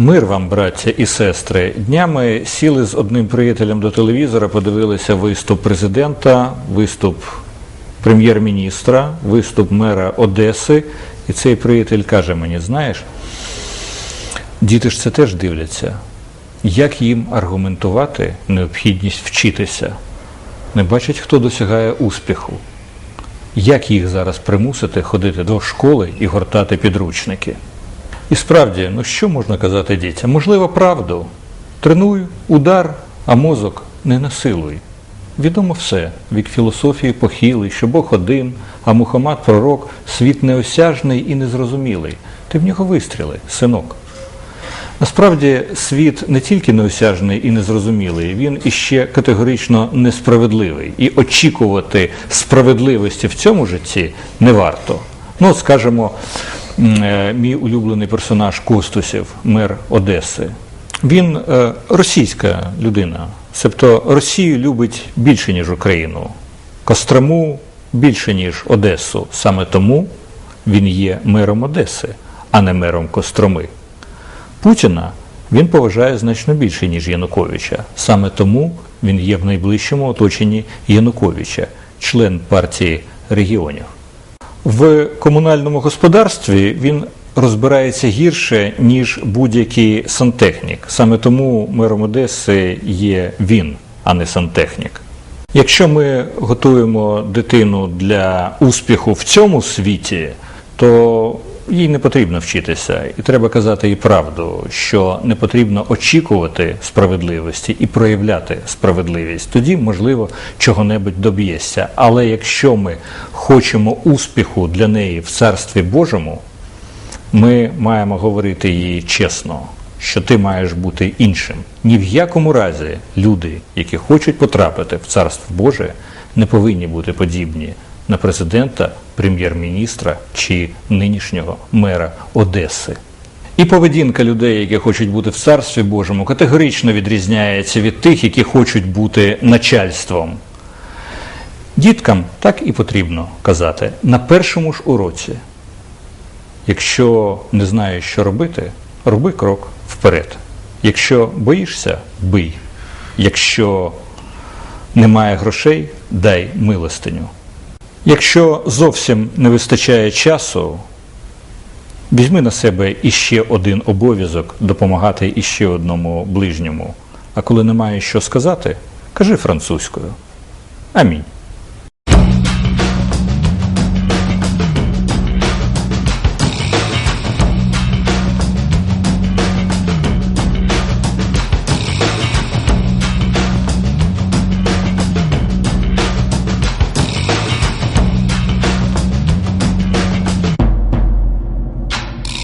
Мир вам, браття і сестри. Днями сіли з одним приятелем до телевізора, подивилися виступ президента, виступ прем'єр-міністра, виступ мера Одеси. І цей приятель каже мені: знаєш, діти ж це теж дивляться. Як їм аргументувати необхідність вчитися? Не бачать, хто досягає успіху. Як їх зараз примусити ходити до школи і гортати підручники? І справді, ну що можна казати дітям? Можливо, правду. Тренуй, удар, а мозок не насилуй. Відомо все, вік філософії похилий, що Бог один, а Мухаммад пророк, світ неосяжний і незрозумілий. Ти в нього вистріли, синок. Насправді світ не тільки неосяжний і незрозумілий, він іще категорично несправедливий. І очікувати справедливості в цьому житті не варто. Ну, скажімо, мій улюблений персонаж Костусів, мер Одеси. Він е, російська людина, себто Росію любить більше, ніж Україну, Кострому більше, ніж Одесу. Саме тому він є мером Одеси, а не мером Костроми. Путіна він поважає значно більше, ніж Януковича. Саме тому він є в найближчому оточенні Януковича, член партії регіонів. В комунальному господарстві він розбирається гірше, ніж будь-який сантехнік. Саме тому мером Одеси є він, а не сантехнік. Якщо ми готуємо дитину для успіху в цьому світі, то їй не потрібно вчитися, і треба казати їй правду, що не потрібно очікувати справедливості і проявляти справедливість. Тоді, можливо, чого-небудь доб'єшся. Але якщо ми хочемо успіху для неї в царстві Божому, ми маємо говорити їй чесно, що ти маєш бути іншим. Ні в якому разі люди, які хочуть потрапити в царство Боже, не повинні бути подібні на президента, прем'єр-міністра чи нинішнього мера Одеси. І поведінка людей, які хочуть бути в царстві Божому, категорично відрізняється від тих, які хочуть бути начальством. Діткам так і потрібно казати на першому ж уроці. Якщо не знаєш, що робити, роби крок вперед. Якщо боїшся, бий. Якщо немає грошей, дай милостиню. Якщо зовсім не вистачає часу, візьми на себе іще один обов'язок допомагати іще одному ближньому. А коли немає що сказати, кажи французькою. Амінь.